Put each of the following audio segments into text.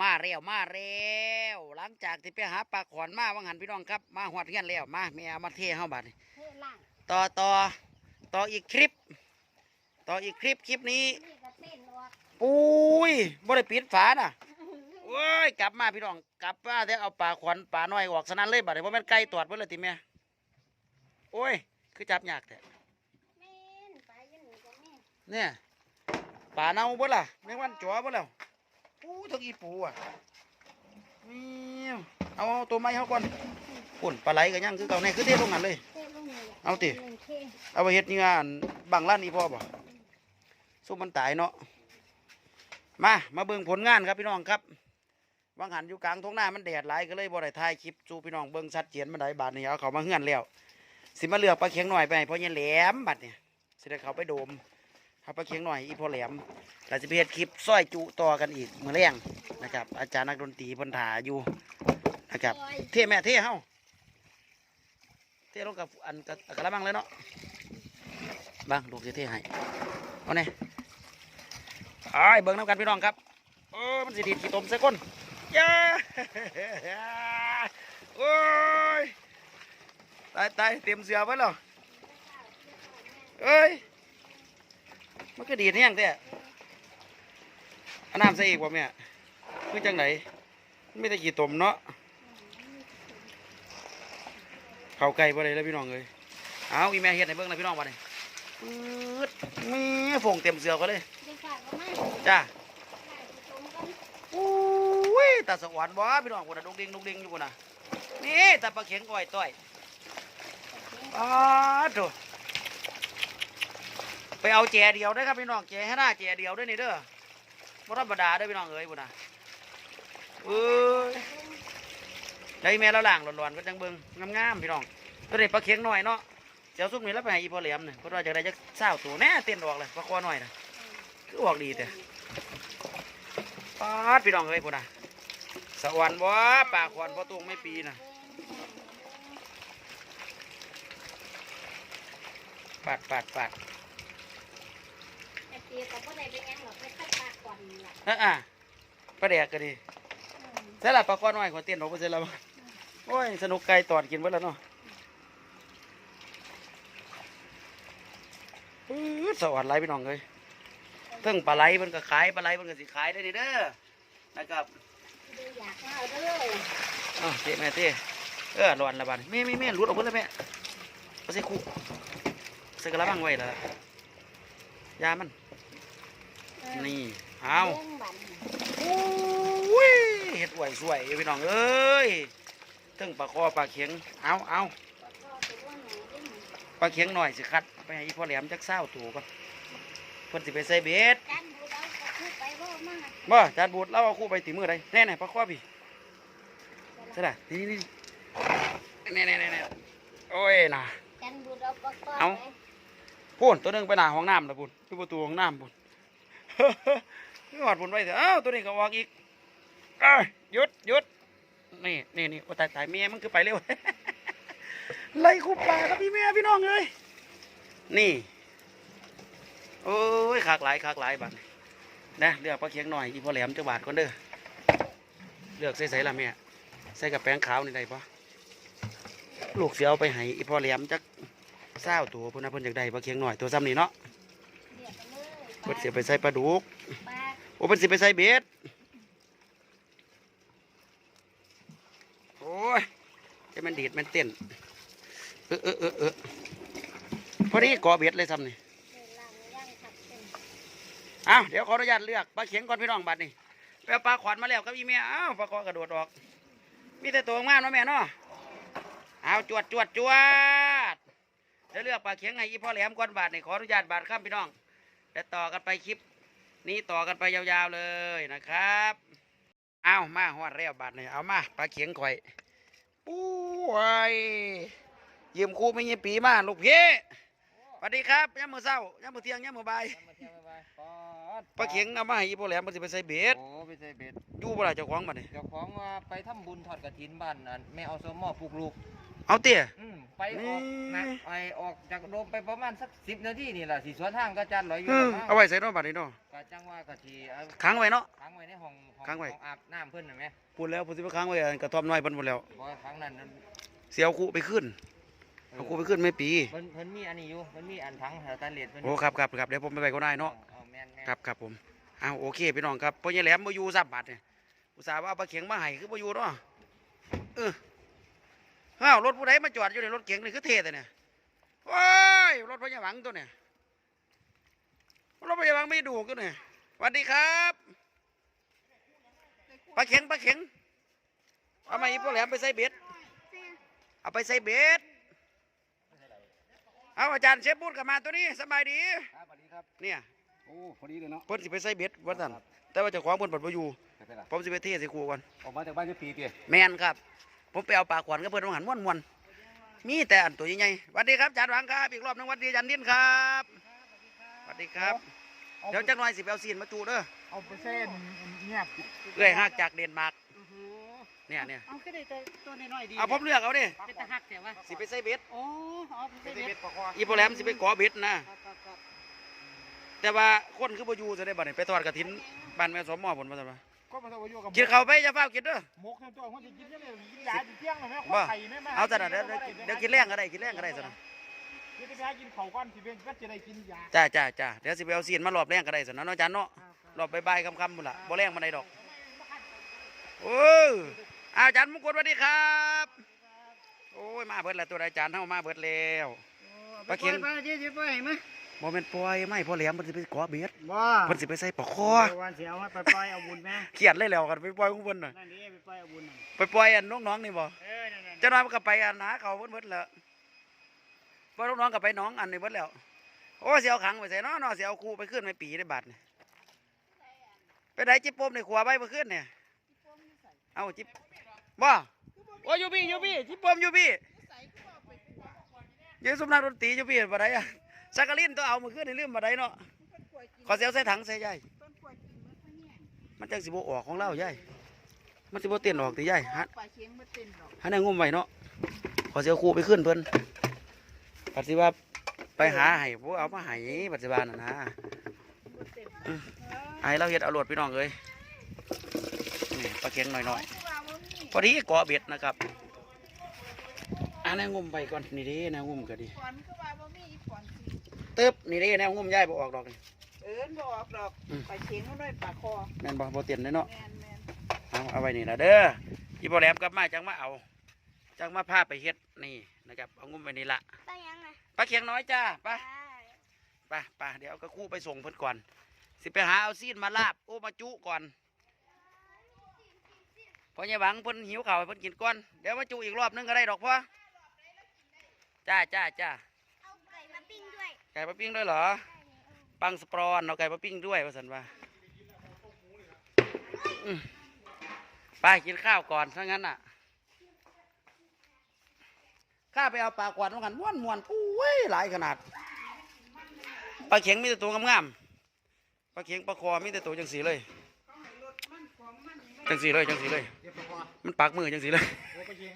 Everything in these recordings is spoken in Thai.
มาเร็วมาเร็วหลังจากที่ไปหาปลาขอนมาวังหันพี่น้องครับ มาหอดเงี้ยนแล้วมาแม่เอามาเทเฮาบัดนี้เท่ล่างต่อต่อต่ออีกคลิป ต่ออีกคลิปคลิปนี้นี่ก็เต้นออกปุ้ยบ่ได้ปิดฝาน่ะโอ้ยกลับมาพี่น้องกลับมาเดี๋ยวเอาปลาขอนปลาน้อยออกสนั่นเลยบัดนี้เพราะมันไก่ตอดเบิ่เลยติแม่โอ้ย คือจับยากแต่แม่นไปอยันหนูก็แม่เนี่ยปลาเน่าบ่ล่ะแมงวันจ๋อบ่แล้ว ปูทั้งอีปูอะนี่เอาตัวไม้เขาก่อนปุ่นปลาไหลก็ยังคือเก่าในคือเทลงหันเลยเต้นลงนี่แหละเอาติหนึ่งเท่เอาไปเฮ็ดนี่งานบังร้านนี้พ่อบ่สู้มันตายเนาะมามาเบิ่งผลงานครับพี่น้องครับวางหันอยู่กลางทุ่งนามันแดดหลายก็เลยบ่ได้ถ่ายคลิปสู่พี่น้องเบิ่งชัดเจนมันได้บาดนี้เอาเขามาเฮือนแล้วสิมาเลือกปลาเข็งหน่อยไปให้พ่อเย็นแหลมบัดเนี่ยสิได้เขาไปโดม เอาปลาเข็งหน่อยอีพอแหลมเราจะไปเฮ็ดคลิปซ้อยจุต่อกันอีกมื้อแรงนะครับ อาจารย์นักดนตรีพิ่นถ่าอยู่นะครับ เท่แม่เท่เฮาเท่ลงกับอันกับกระมังเลยเนาะบางลูกเท่ให้เอาเนี่ยไอ้เบิ่งน้ำกันพี่น้องครับโอ้มันสิดีดขี้ตมใส่ก้นย่าโอ้ยตายตายเตรียมเสือไว้แล้วเอ้ย มันก็ดีดแห้งแต่อันน้ำใส่อีกว่าแม่คือจังไหนไม่ได้ขี้ตมเนาะเข้าไก่บ่ได้แล้วพี่น้องเลยเอาอีแม่เฮ็ดให้เบิ่งนะพี่น้องบัดนี้ปื๊ดมีฝงเต็มเสือก็เลยจ้าอุ้ยตาสวรรค์บ่พี่น้องพุ่นน่ะดุกดิงดุกดิงอยู่พุ่นน่ะนี่ตาปลาเข็งก้อยต้อยอ้าโถ ไปเอาแจเดียวได้ครับพี่น้องแจให้หน้าแจเดียวด้วยนี่เด้อบธรรมดาเด้พี่น้องเอ้ยพุ่นะเอ้ยได้แม่เราล่างหลอนๆก็จังเบิ่งงามๆพี่น้องตัวนี้ปลาเข็งหน้อยเนาะเจ้าซุปนี่แล้วไปให้อีพอแหลียมเนี่ยเพราะว่าจะได้จักเศร้าตัวแน่เต้นออกเลยปลาคอน้อยนะคือออกดีแต่ปาดพี่น้องเอ้ยพุ่นะสวรรค์บ่ปลาควันพ่อตุงไม่ปีนะปาดปาดปา ดแต่เตียก็บ่ได้ไปยังหรอกไปตัดปากก่อนนี่ล่ะอะอะปลาแดกก็ดีอืมใช่ละปลาคอน้อยขอเต้นออกไปเสร็จแล้วบ่โอ้ย สนุกไก่ตอดกินเบิดแล้วเนาะปื๊ดสวรรค์ไรพี่น้องเอ้ยเพิ่งปลาไหลมันก็ขายปลาไหลมันก็สิขายได้นี่เด้อนะครับดูอยากมาเอาเด้ออ้าวเจ๊แม่เต้เออร้อนละบาดนี้แม่แม่แม่รุดออกเบิดแล้วแม่เอาใส่คุกใส่กระมังไว้แล้วยามันเออ นี่เอาเรื่องบันอุ้ยเห็ดไหวสวยพี่น้องเอ้ยถึงปลาคอปลาเข็งเอาเอาก็ถือว่าหนูได้หนูปลาเข็งหน่อยสิคัดไปให้พ่อแหลมจักเศร้าตัวก่อนเพิ่นสิไปใส่เบ็ดกันดูเราก็คือไปว่ามาบ่จานบูดเราเอาคู่ไปตีมือใดแน่ๆปลาคอพี่ใช่ละนี่นี่นี่แน่ๆๆโอ้ยน่ะกันดูเราก็ก็เอาไปพูนตัวหนึงไปหน้าห้องน้ำนะพูนที่ประตูห้องน้ำพูนนี่ หอดพูนไว้เถอะเอ้าตัวนี้ก็ออกอีกยหยุดหยุดนี่นี่นี่โอ้ตายตายเมียมันคือไปเร็วไล่คูป่าครับพี่เมียพี่น้องเอ้ยนี่ โอ้ยขากหลายขากหลายบัดนะเลือกปลาเคียงหน่อยอีพอแหลมจังบาทก่อนเด้อเลือกใส่ใส่ละเมียใส่กับแป้งขาวนี่ได้ปะลูกเสียเอาไปให้อีพอแหลมจักเศร้าตัวพิ่นนะพิ่นอยากได้ปลาเคียงหน่อยตัวซ้ำนี่เนาะ เลยเพิ่นสิไปใส่ปลาดุกปลาโอ้เพิ่นสิไปใส่เบ็ด โอ้ยจะมันดีดมันเต้น เออเออเออเออพอดีก่อเบ็ดเลยซ้ำนี่เดินล่างย่างขับเป็นอ้าวเดี๋ยวขออนุญาตเลือกปลาเข็งก่อนพี่น้องบัดนี่ไปเอาปลาขวัญมาแล้วกับอีเมียอ้าวปลาคอกระโดดออก มีแต่ตัวงามเนาะแม่เนาะเอาจวดจวดจวดเดี๋ยวเลือกปลาเข็งให้อีพ่อแหลมก่อนบาทนี่ขออนุญาตบาทข้ามพี่น้อง เดี๋ยวต่อกันไปคลิป นี้ต่อกันไปยาวๆเลยนะครับ เอามาหอดแล้วบาทนี่เอามาปลาเข็งข่อยปุ้ยยืมครูไม่ยืมปีมาลูกพี่สวัสดีครับย่ามมือเศร้าย่ามมือเที่ยงย่ามมือบ่ายมาเที่ยวไปปอดปลาเข็งเอามาให้อีพ่อแหลมมันสิไปใส่เบ็ดโอ้ไปใส่เบ็ดอยู่บ่ล่ะเจ้าของบัดนี่เจ้าของว่าไปทำบุญทอดกระถินบ้านนั่นแม่เอาสมอปลูกลูก เอาเตี้ย อืมไปออกนี่นะไปออกจากโดมไปประมาณสักสิบนาทีนี่แหละสีสวนทางก็จันลอยอยู่เออนะเอาไว้ใส่เนาะบัดนี้เนาะก็จังว่าก็ทีเอาค้างไว้เนาะ ค้างไว้ในห้องห้องค้างไว้ ห้องอาบน้ำเพิ่นน่ะแหมพูดแล้วพูดสิไปค้างไว้อันกระท่อมน้อยเพิ่นหมดแล้วบ่ครั้งนั้นนั้นเสียเอาคูไปขึ้นเอาคูไปขึ้นไม่ปี เพิ่นเพิ่นมีอันนี้อยู่เพิ่นมีอันถังสแตนเลสเพิ่นโอ้ครับครับครับเดี๋ยวผมไปไปก็ได้เนาะ ออแม่นแม่นครับครับผมเอาโอเคพี่น้องครับพ่อใหญ่แหลมบ่อยู่ซับบาดเนี่ยอุตส่าห์ว่าเอาปลาเข็งมาให้คือบ่อยู่เนาะเออ อ้าวรถผู้ใดมาจอดอยู่ในรถเก๋งนี่คือเท่แต่เนี่ยโอ้ยรถพ่อใหญ่หวังตัวเนี่ยรถพ่อใหญ่หวังไม่ดูกันเนี่ยสวัสดีครับปลาเข็งปลาเข็งเอามาอีพ่อแหลมไปใส่เบ็ดเอาไปใส่เบ็ดเอาอาจารย์เชฟบูดกลับมาตัวนี้สบายดีครับสวัสดีครับเนี่ยโอ้พอดีเลยเนาะเพิ่นสิไปใส่เบ็ดว่าซั่นแต่ว่าเจ้าของเพิ่นเปิดบ่อยู่ไปไปล่ะผมสิไปเทใส่ครูก่อนออกมาจากบ้านจะปีเดียวแม่นครับ ผมไปเอาปลาขวัญกับเพิ่นว่าหันม่วนๆมีแต่อันตัวใหญ่ๆสวัสดีครับอาจารย์หวังครับอีกรอบหนึงสวัสดีอาจารย์นินครับสวัสดีครับเดี๋ยวจักหน่อยสิไปเอาซีนมาจูเด้อเอาไปเส้นเงียบเอ้อยฮักจากเดนมาร์กเนี่ยเนี่ยเอาขึ้นได้ตัวตัวน้อยๆดีเอาผมเลือกเอาดิเป็นตะหักแต่ว่าสิไปใส่เบ็ดโอ้เอาไปไปเส้นเบ็ดปะคออีโปรแรมสิไปขอเบ็ดนะครับครับครับแต่ว่าคนคือบ่อยู่จะได้บัดนี้ไปทอดกฐินบ้านแม่สมหม้อผลมาซั่นว่า ก็มาตัวอยู่กับกินข้าวไปอย่าเฝ้าวกินเด้อมกทั้งตัวคนจะกินยังไงกินยากินเที่ยงหน่อยไหมบ่ไข่แม่มาเอาซั่นน่ะเดี๋ยวเดี๋ยวเดี๋ยวกินแรงก็ได้กินแรงก็ได้ซั่นน่ะเดี๋ยวไปหากินข้าวก้อนสิเป็นก็จะได้กินยาจ้าจ้าจ้าเดี๋ยวสิไปเอาซีนมารอบแรงก็ได้ซั่นเนาะเนาะอาจารย์เนาะรอบบ่ายๆค่ำๆพุ่นล่ะบ่แรงมาได้ดอกโอ้ยอาอาจารย์มงคลสวัสดีครับ โอ้ยมาเบิดแล้วตัวอาจารย์เฮามาเบิดแล้ว ปลาเค็ง ไปเจ๊ไปไหมบ่ แม่นปล่อยไม่พอแหลมเพิ่นสิไปขอเบ็ดบ่เพิ่นสิไปใส่ปลาคอวันเสียเอาไปปล่อยเอาบุญแม่เครียดเลยแล้วกันไปปล่อยของเพิ่นน่ะนั่นนี่ไปปล่อยเอาบุญไปปล่อยอันน้องๆนี่บ่เออนั่นเจ้าน้อยมันก็ไปอันหาเขาเพิ่นเบิดแล้วบ่น้องๆก็ไปหน้องอันนี้เบิดแล้วโอ้สิเอาขังไปใส่เนาะเนาะสิเอาครูไปขึ้นไปปีได้บาดนี่ไปได้จิปโปมในขวาไว้เมื่อคืนเนี่ยเอาจิปบ่โอ้ยอยู่พี่อยู่พี่จิปโปมอยู่พี่อยืนสมนักดนตรีอยู่พี่บ่ได้อะ สักกะลินตัวเอาเมื่อคืนนี่ลืมบ่ได้เนาะขอเสียวใส่ถังใส่ใหญ่มันจังสิบ่ออกของเราใหญ่มันสิบ่เต้นออกติใหญ่ฮะปลาเค็งมาเต้นดอกให้นางงุ่มไว้เนาะขอเสียครูไปขึ้นเพิ่นปัจจุบันไปหาให้พวกเอามาให้ปัจจุบันน่ะนะอืมให้เราเฮ็ดเอารวดพี่น้องเอ้ยนี่ปลาเค็งหน่อยๆพอดีเกาะเบ็ดนะครับอันนางงุ่มไปก่อนนี่เด้นางงุ่มก็ดี สิตึ๊บนี่เด้นางงุ่มย้ายบ่ออกดอกนี่ เอิ้นบ่ออกดอกอืมปลาเค็งมันด้วยปลาคอแม่นบ่บ่เตียนเลยเนาะแม่นแม่นเอาเอาไว้นี่ละเด้ออีบ่แหลมกลับมาจังมาเอาจังมาพาไปเฮ็ดนี่นะครับเอางุ่มไว้นี่ละไปยังไงปลาเค็งน้อยจ้าไป ไปไปเดี๋ยวเอากระคู่ไปส่งเพิ่นก่อน สิไปหาเอาซีนมาลาบโอ้มาจุก่อนพออย่าหวังเพิ่นหิวข้าวให้เพิ่นกินก่อนเดี๋ยวมาจุอีกรอบนึงก็ได้ดอกพ่อจ้าจ้าจ้า ไก่ปลาปิ้งด้วยเหรอ ปังสปรอนเอาไก่ปลาปิ้งด้วยว่าสันว่าอืมไปกินข้าวก่อนถ้างั้นน่ะ ข้าไปเอาปลากวาดมากันม้วนม้วนๆปุ้ยหลายขนาด ปลาเข็งมีแต่ตัวงามๆ ปลาเข็งปลาคอมีแต่ตัวจังสีเลย จังสีเลยจังสีเลยเดี๋ยวปลาคอมันปากมือจังสีเลยโอ้ไปเค็ง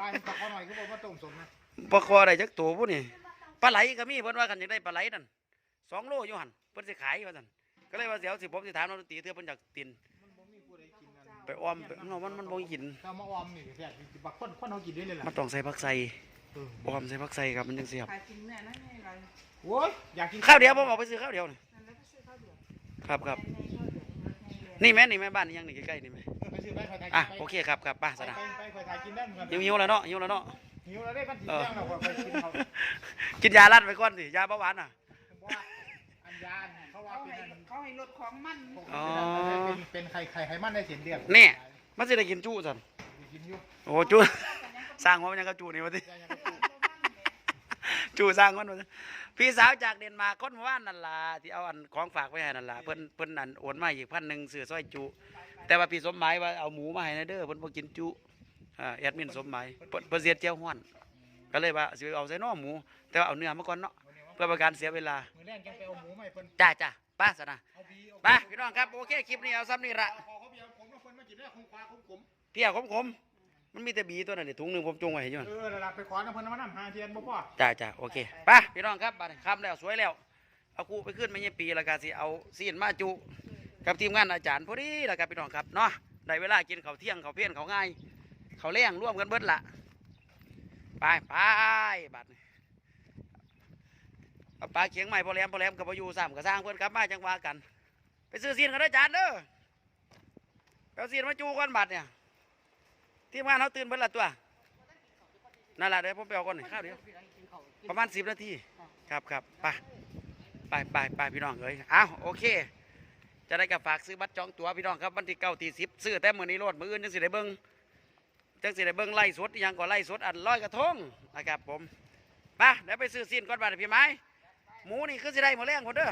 ไปปลาคอหน่อยก็บอกว่าต้มสมนะ ปลาคอได้จักตัวผู้นี่ ปลาไหลก็มีเพิ่นว่ากันอยากได้ปลาไหลนั่นสองโลอยู่หันเพิ่นสิขายว่าซั่นก็เลยว่าเดี๋ยวสิผมสิถามนักดนตรีเทื่อเพิ่นอยากตินมันบ่มีผู้ใดกินนั่นไปอ้อมไปเนาะมันมันบ่กินถ้ามาออมนี่แซ่บบักคนคนเขากินได้เลยล่ะมันต้องใส่ผักใส่เอออ้อมใส่ผักใส่ครับมันจังสิครับปลากินแม่นั่นไงไรโอ้ยอยากกินข้าวเดียวผมออกไปซื้อข้าวเดียวนี่นั่นแล้วก็ซื้อข้าวเดียวครับครับในข้าวเดียวในนี่แม่นี่แม่บ้านนี่ยังนี่ใกล้ๆนี่แม่เออไปซื้อไปคอยถ่ายอะกินไปโอเคครับครับไป้าไปสนะไปไปคอยถ่ายกินได้เหมือนกันหิวหิวแล้วเนาะหิวแล้วเนาะ หิวแล้วได้กันทีเออแจ้งเราไปกินเขากินยาลัดไปก่อนสิยาเบาหวานอะว่าอันยานเขาว่าเป็นอันเขาให้ลดของมันอ๋อเป็นเป็นไข่ไข่ไข่มันได้เสียนเดียวนี่มันสิได้กินจู้ซั่นกินอยู่โอ้จู้สร้างหัวมันยังกับจู้นี่ว่าติยังยังก็ปลูกจูสร้างคนว่าพี่สาวจากเดนมาร์กคนเมื่อว่านนั่นล่ะที่เอาอันของฝากไว้ให้นั่นล่ะเพิ่นเพิ่นนั่นโอนมาอีกพันหนึ่งซื้อซอยจุแต่ว่าพี่สมหมายว่าเอาหมูมาให้นะเด้อเพิ่นบ่กินจุอ่า แอดมินสมหมายเพิ่นเพิ่นเสียเจียวฮ้อนก็เลยว่าสิเอาใส่น้อหมู แต่ว่าเอาเนื้อมาก่อนเนาะเพื่อเป็นการเสียเวลามือแรกยังไปเอาหมูมาให้เพิ่นจ้าจ้าป้าสนะเอาบีเอาไปพี่น้องครับโอเคคลิปนี้เอาซ้ำนี่ละขอเขาเบียร์ผมก็คนมากินได้คงควาคงผมเพียขมขมมันมีแต่บีตัวนั้นนี่ถุงหนึงผมจงไว้ให้อยู่นั่นเออระดับไปขอน้ำเพิ่นเอามาน้ำหาเทียนบ่พ่อจ้าจ้าโอเคไปพี่น้องครับบัดนี้ค่ำแล้วสวยแล้วเอาครูไปขึ้นไม่ใช่ปีแล้วก็สิเอาซีนมาจุกับทีมงานอาจารย์พอดีแล้วครับพี่น้องครับเนาะได้เวลากินข้าวเที่ยงข้าวเพี้ยนข้าวง่าย ขาแรงร่วมกันเบิดละไปไปบัดปลาเขียงใหม่พอแหลมพอแหลมกับพอยูสามกับสร้างเพื่อนกลับมาจังหว่ากัน ไปซื้อซีนกันเด้จารย์เด้อไปเอาซีนมาจูก่อนบัดเนี่ยทีมงานเขาตื่นเบิดละตัวนั่นแหละเดี๋ยวผมไปเอาก่อนหน่อยข้าวเดียวประมาณสิบนาทีครับครับไปไปไปไปพี่น้องเอ้ยอ้าวโอเค จะได้กับฝากซื้อบัตรจองตั๋วพี่น้องครับวันที่เก้าทีสิบซื้อแต่มื้อนี้โลดมืออื่นจังสิได้เบิ่ง จังสิได้เบิ่งไล่สดอิหยังก็ไล่สดอันร้อยกระทงนะครับผมไปเดี๋ยวไปซื้อซีนก่อนบัดนี้พี่ไม้หมูนี่คือสิได้หมดแรงหมดเด้อ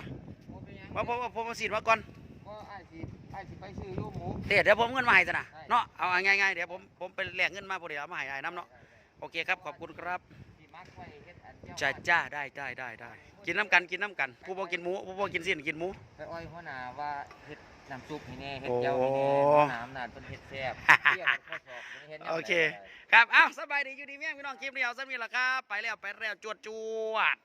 บ่เป็นหยังว่าผมว่าผมเอาซีนมาก่อนก็อ้ายสิอ้ายสิไปซื้ออยู่หมูเดี๋ยวเดี๋ยวผมเอาเงินมาให้ซะนะได้เนาะเอาง่ายๆเดี๋ยวผมผมไปแลกเงินมาพอดีเอามาให้อ้ายน้ำเนาะโอเคครับขอบคุณครับสิมักไว้เฮ็ดอันเจ้าจ้าจ้าได้ได้ได้ได้กินน้ำกันกินน้ำกันผู้บ่กินหมูผู้บ่กินซีนกินหมูไปอ้อยหัวหน้าว่าเฮ็ด น้ำซุปให้แน่เฮ็ดโอ้แจ่วให้แน่หัวหน้าอำนาจเพิ่นเฮ็ดแซ่บเที่ยวข้อสอบเพิ่นเฮ็ดยามโอเคใดก็ได้ครับ อ้าว สบายดีอยู่ดีเมี่ยงพี่น้องคลิปนี้เอาสมีละครับ ไปแล้ว ไปแล้ว จวดจวด